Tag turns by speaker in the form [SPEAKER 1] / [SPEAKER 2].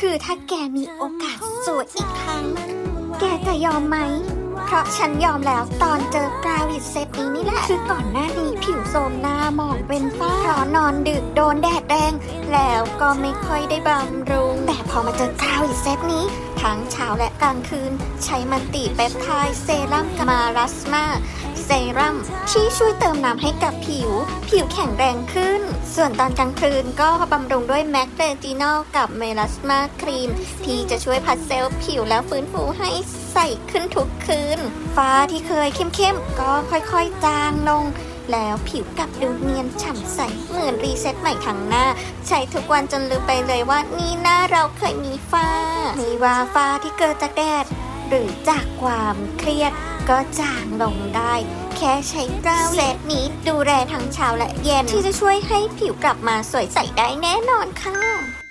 [SPEAKER 1] คือถ้าแกมีโอกาสสวยอีกครั้ง แกจะยอมไหม เพราะฉันยอมแล้วตอนเจอกราวิดเซตนี้นี่แหละ คือก่อนหน้านี้ผิวโทรมหน้าหมองเป็นฝ้าเพราะนอนดึกโดนแดดแรง แล้วก็ไม่ค่อยได้บำรุง แต่พอมาเจอกราวิดเซตนี้ ทั้งเช้าและกลางคืน ใช้มันติเปปไทด์เซรั่มกมารัสมาเซรั่มที่ช่วยเติมน้ำให้กับผิว ผิวแข็งแรงขึ้น ส่วนตอนกลางคืนก็บำรุงด้วยแมกเรจินอลกับเมลัสมาครีม ที่จะช่วยพัดเซลล์ผิวแล้วฟื้นฟูให้ใสขึ้นทุกคืน ฟ้าที่เคยเข้มๆก็ค่อยๆจางลง แล้วผิวกลับดูเนียนฉ่ำใสเหมือนรีเซ็ตใหม่ทั้งหน้า ใช้ทุกวันจนลืมไปเลยว่านี่หน้าเราเคยมีฝ้าไม่ว่าฝ้าที่เกิดจากแดด หรือจากความเครียดก็จางลงได้ แค่ใช้กล้าวเซตนี้ดูแลทั้งเช้าและเย็นที่จะช่วยให้ผิวกลับมาสวยใสได้แน่นอนค่ะ